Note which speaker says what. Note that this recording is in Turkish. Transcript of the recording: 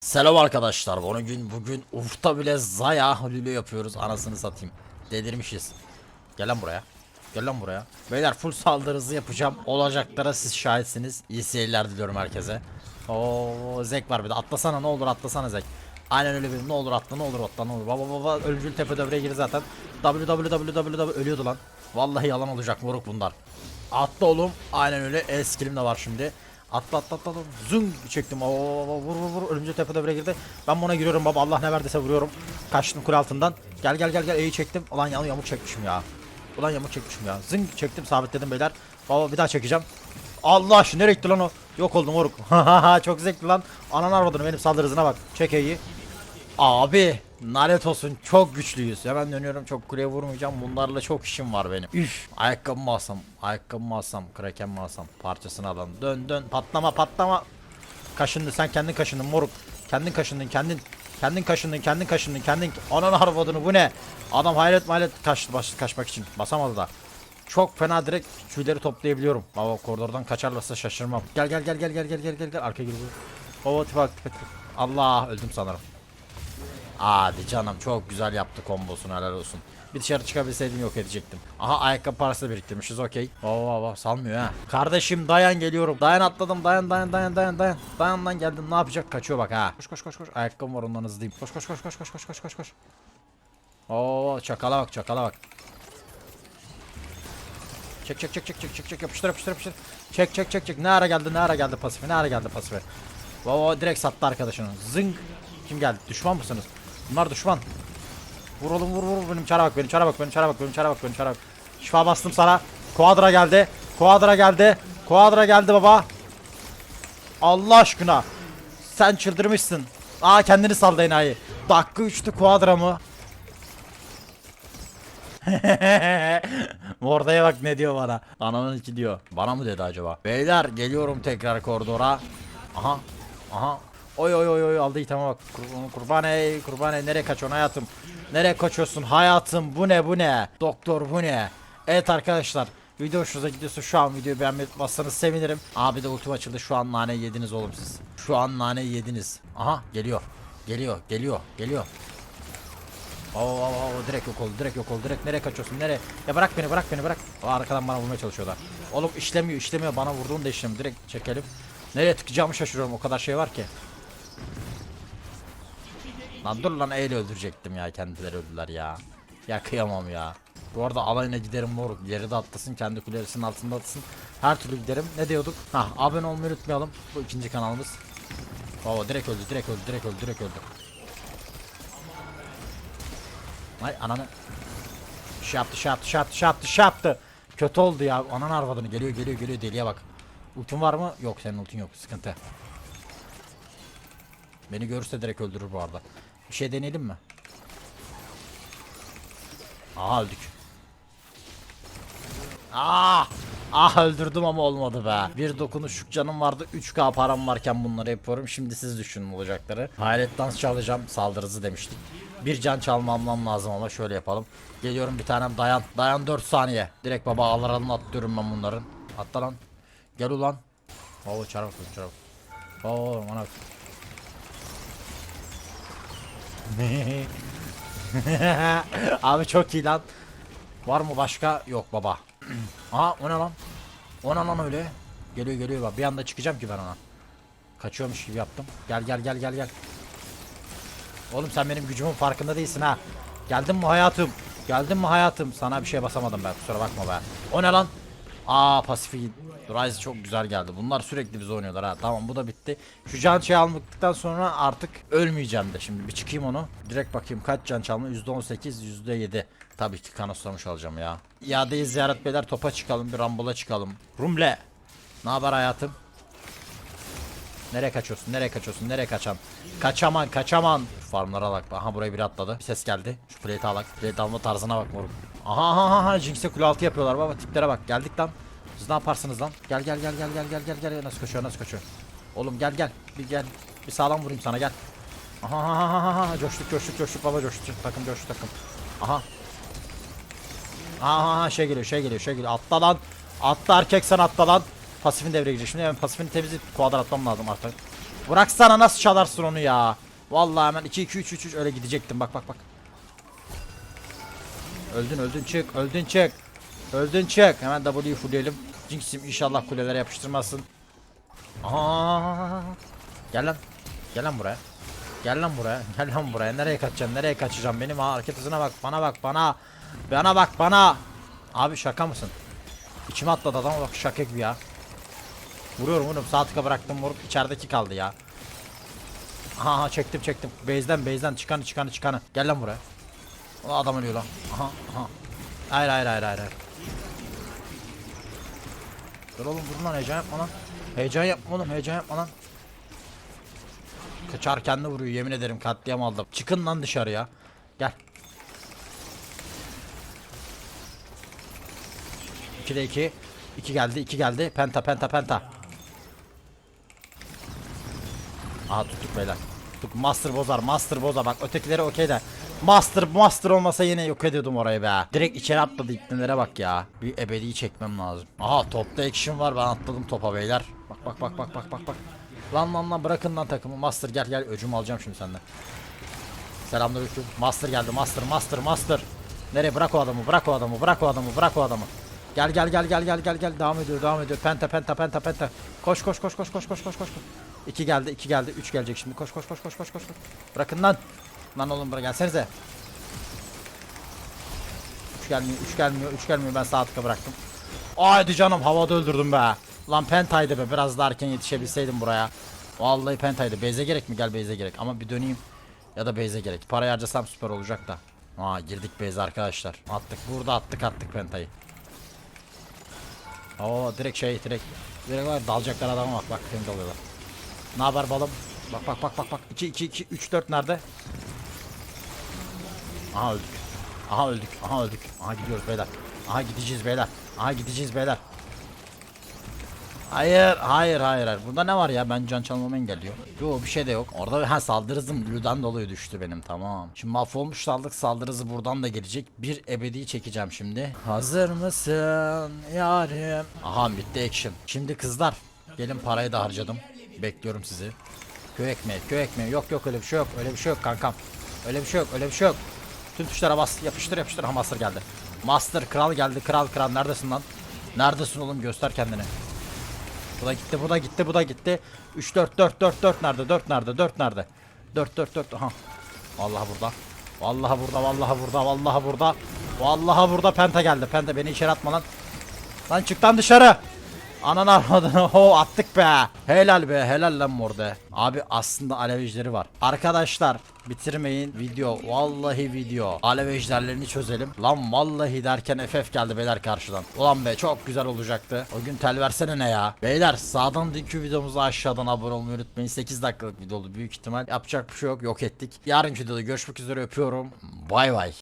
Speaker 1: Selam arkadaşlar. Bugün bugün Ufta bile Zaya Lülü yapıyoruz. Anasını satayım. Delirmişiz. Gel lan buraya. Gel lan buraya. Beyler full saldırı hızı yapacağım. Olacaklara siz şahitsiniz. İyi seyirler diliyorum herkese. Oo Zek var bir de. Atlasana ne olur atlasana Zek. Aynen öyle bir ne olur atla ne olur atla ne olur. Baba baba ölümcül tepe devreye girdi zaten. www ölüyordu lan. Vallahi yalan olacak moruk bunlar. Atla oğlum. Aynen öyle. E skillim de var şimdi. Atla atla atla. Zung çektim. Oo, vur vur vur. Ölümcül tepe devreye girdi. Ben buna giriyorum baba. Allah ne verdiyse vuruyorum. Kaçtım kule altından. Gel gel gel gel. E'yi çektim. Ulan yamuk yamuk çekmişim ya. Ulan yamuk çekmişim ya. Zing çektim sabitledim beyler. Baba bir daha çekeceğim. Allah şu nereye gitti lan o? Yok oldum moruk. Çok zevkli lan. Anan arvadını benim saldırı hızına bak. Çek E'yi. Abi lanet olsun çok güçlüyüz. Hemen dönüyorum çok kuleye vurmayacağım. Bunlarla çok işim var benim. Üf. Ayakkabı mı alsam? Ayakkabı mı alsam? Kraken mi alsam? Parçasını alalım. Dön dön. Patlama patlama. Kaşındı sen kendin kaşındın moruk. Kendin kaşındın kendin. Kendin kaşındın kendin kaşındın kendin. Ananı harvadını bu ne? Adam hayret hayret kaçtı baş, kaçmak için. Basamadı da. Çok fena direkt tüyleri toplayabiliyorum. Baba koridordan kaçarlarsa şaşırmam. Gel gel gel gel gel gel gel gel gel arkaya geliyor. Baba tipak. Allah öldüm sanırım. Hadi canım çok güzel yaptı kombosunu helal olsun. Bir dışarı çıkabilseydim yok edecektim. Aha ayakkabı parası da biriktirmişiz okey. Baba baba salmıyor ha. Kardeşim dayan geliyorum. Dayan atladım dayan dayan dayan dayan dayan. Dayan lan geldim ne yapacak kaçıyor bak ha. Koş koş koş koş. Ayakkabım var ondan hızlıyım. Koş koş koş koş koş koş koş koş koş. Oo çakala bak çakala bak. Çek çek çek çek çek çek çek yapıştır yapıştır yapıştır. Çek çek çek çek. Ne ara geldi ne ara geldi pasifi ne ara geldi pasifi. Baba direkt sattı arkadaşını. Zing. Kim geldi? Düşman mısınız? Bunlar düşman. Vur oğlum vur vur benim çara bak benim çara bak benim çara bak benim çara bak benim çara bak. Şifa bastım sana. Quadra geldi. Quadra geldi. Quadra geldi baba. Allah aşkına. Sen çıldırmışsın. Aa kendini saldı enayi. Dakika 3'tü Quadra mı? Mordaya bak ne diyor bana. Ananın iki diyor. Bana mı dedi acaba? Beyler geliyorum tekrar koridora. Aha. Aha. Oy oy oy oy aldı iteme bak. Kur, kurban ey kurban ey nereye kaçıyorsun hayatım? Nereye kaçıyorsun hayatım? Bu ne bu ne? Doktor bu ne? Evet arkadaşlar. Video hoşunuza gidiyorsa şu an videoyu beğenmeyi unutmazsanız sevinirim. Abi de ultim açıldı. Şu an nane yediniz oğlum siz. Şu an nane yediniz. Aha geliyor. Geliyor geliyor geliyor. Oo, oo, oo, direkt yok oldu direkt yok oldu direkt nereye kaçıyorsun nereye ya bırak beni bırak beni bırak o arkadan bana vurmaya çalışıyorlar oğlum işlemiyor işlemiyor bana vurduğunu da işlemiyor direkt çekelim nereye tıkacağımı şaşırıyorum o kadar şey var ki lan dur lan eyle öldürecektim ya kendileri öldüler ya ya kıyamam ya bu arada alayına giderim moruk yeri de atlasın kendi kulesinin altında atsın her türlü giderim ne diyorduk ha abone olmayı unutmayalım bu ikinci kanalımız Oo direkt öldü direkt öldü direkt öldü direkt öldü Ay ananı. Şey yaptı şey yaptı şey yaptı şey yaptı şey yaptı. Kötü oldu ya. Anan arvadını geliyor geliyor geliyor deliye bak. Ultin var mı? Yok senin ultin yok. Sıkıntı. Beni görürse direkt öldürür bu arada. Bir şey deneyelim mi? Aha öldük. Ah! Ah öldürdüm ama olmadı be. Bir dokunuşluk canım vardı. 3k param varken bunları yapıyorum. Şimdi siz düşünün olacakları. Hayalet dans çalacağım. Saldırısı demiştik. Bir can çalmam lazım ama şöyle yapalım. Geliyorum bir tanem dayan. Dayan 4 saniye. Direkt baba ağlarını atlıyorum ben bunların. Atla lan. Gel ulan. Oo çarap çarap. Oo ana. Abi çok iyi lan. Var mı başka? Yok baba. Aha o ne lan? O ne lan öyle? Geliyor geliyor bak. Bir anda çıkacağım ki ben ona. Kaçıyormuş gibi yaptım. Gel gel gel gel gel. Oğlum sen benim gücümün farkında değilsin ha. Geldin mi hayatım? Geldin mi hayatım? Sana bir şey basamadım ben kusura bakma be. O ne lan? Aa pasifi Rise çok güzel geldi. Bunlar sürekli bize oynuyorlar ha. Tamam bu da bitti. Şu can şey aldıktan sonra artık ölmeyeceğim de. Şimdi bir çıkayım onu. Direkt bakayım kaç can çalma? %18, %7. Tabii ki kanoslamış alacağım ya. İadeyi ziyaret beyler topa çıkalım. Bir rambola çıkalım. Rumle. Ne haber hayatım? Nereye kaçıyorsun? Nereye kaçıyorsun? Nereye kaçan? Kaçaman, kaçaman. Farmlara bak. Aha buraya biri atladı. Bir ses geldi. Şu plate alak. Plate alma tarzına bak moruk. Aha aha aha. Jinx'e kule altı yapıyorlar baba. Tiplere bak. Geldik lan. Siz ne yaparsınız lan? Gel gel gel gel gel gel gel gel. Nasıl koşuyor? Nasıl koşuyor? Oğlum gel gel. Bir gel. Bir sağlam vurayım sana gel. Aha aha aha aha. Coştuk coştuk coştuk baba coştuk. Takım coştuk takım. Aha. Aha aha şey geliyor şey geliyor şey geliyor. Atla lan. Atla erkek sen atla lan. Pasifin devreye girecek. Şimdi hemen pasifini temizleyip kuadrat atmam lazım artık. Bıraksana nasıl çalarsın onu ya. Vallahi hemen 2 2 3 3 3 öyle gidecektim. Bak bak bak. Öldün öldün çık. Öldün çık. Öldün çık. Hemen W'yu fullleyelim. Jinx'im inşallah kulelere yapıştırmasın. Aa! Gel lan. Gel lan buraya. Gel lan buraya. Gel lan buraya. Nereye kaçacaksın? Nereye kaçacağım? Benim ha, hareket hızına bak. Bana bak bana. Bana bak bana. Abi şaka mısın? İçime atladı adam bak şaka gibi ya. Vuruyorum vuruyorum. Sağ tıka bıraktım vurup içerideki kaldı ya. Aha çektim çektim. Base'den base'den çıkanı çıkanı çıkanı. Gel lan buraya. Ulan adam ölüyor lan. Aha aha. Hayır hayır hayır hayır. Dur oğlum dur lan heyecan yapma lan. Heyecan yapma oğlum heyecan yapma lan. Kaçar kendi vuruyor yemin ederim katliam aldım. Çıkın lan dışarıya. Gel. 2'de 2. 2 geldi 2 geldi. Penta penta penta. Aha tuttuk beyler. Tuttuk master bozar master bozar bak ötekileri okey de. Master master olmasa yine yok ediyordum orayı be. Direkt içeri atladı ipnelere bak ya. Bir ebediyi çekmem lazım. Aha topta action var ben atladım topa beyler. Bak bak bak bak bak bak bak. Lan lan lan bırakın lan takımı. Master gel gel öcümü alacağım şimdi senden. Selamünaleyküm. Master geldi. Master, Master, Master. Nereye bırak o adamı? Bırak o adamı. Bırak o adamı. Bırak o adamı. Gel gel gel gel gel gel gel. Devam ediyor. Devam ediyor. Penta penta penta penta. Koş koş koş koş koş koş koş koş. 2 geldi, 2 geldi, 3 gelecek şimdi. Koş koş koş koş koş. koş. Bırakın lan. Lan oğlum bırak gelsenize. 3 gelmiyor, 3 gelmiyor, 3 gelmiyor. Ben sağ tıka bıraktım. Haydi canım havada öldürdüm be. Lan pentaydı be. Biraz daha erken yetişebilseydim buraya. Vallahi pentaydı. Beyze gerek mi? Gel beyze gerek. Ama bir döneyim. Ya da base'e gerek. Parayı harcasam süper olacak da. Aa girdik base'e arkadaşlar. Attık. Burada attık attık pentayı. Oo direkt şey direkt. Direkt var dalacaklar adama bak bak seni dalıyorlar. Ne haber balım? Bak bak bak bak bak. 2 2 2 3 4 nerede? Aha öldük. Aha öldük. Aha öldük. Aha gidiyoruz beyler. Aha gideceğiz beyler. Aha gideceğiz beyler. Hayır, hayır, hayır, hayır. Burada ne var ya? Ben can çalmamı engelliyor. Yo bir şey de yok. Orada ha saldırı hızım dolayı düştü benim tamam. Şimdi mahvolmuş saldık saldırı hızı buradan da gelecek. Bir ebedi çekeceğim şimdi. Hazır mısın yarim? Aha bitti action. Şimdi kızlar gelin parayı da harcadım. Bekliyorum sizi. Köy ekmeği, köy ekmeği. Yok yok öyle bir şey yok. Öyle bir şey yok kankam. Öyle bir şey yok, öyle bir şey yok. Tüm tuşlara bas. Yapıştır yapıştır. Ha master geldi. Master kral geldi. Kral kral neredesin lan? Neredesin oğlum? Göster kendini. Bu da gitti, bu da gitti, bu da gitti. 3 4 4 4 4 nerede? 4 nerede? 4 nerede? 4 4 4 aha. Vallahi burada. Vallahi burada, vallahi burada, vallahi burada. Vallahi burada penta geldi. Penta beni içeri atma lan. Lan çık lan dışarı. Anan armadını ho attık be. Helal be helal lan morde. Abi aslında alev ejderi var. Arkadaşlar bitirmeyin video. Vallahi video. Alev ejderlerini çözelim. Lan vallahi derken FF geldi beyler karşıdan. Ulan be çok güzel olacaktı. O gün tel versene ne ya. Beyler sağdan dünkü videomuza aşağıdan abone olmayı unutmayın. 8 dakikalık video oldu büyük ihtimal. Yapacak bir şey yok yok ettik. Yarınki videoda görüşmek üzere öpüyorum. Bay bay.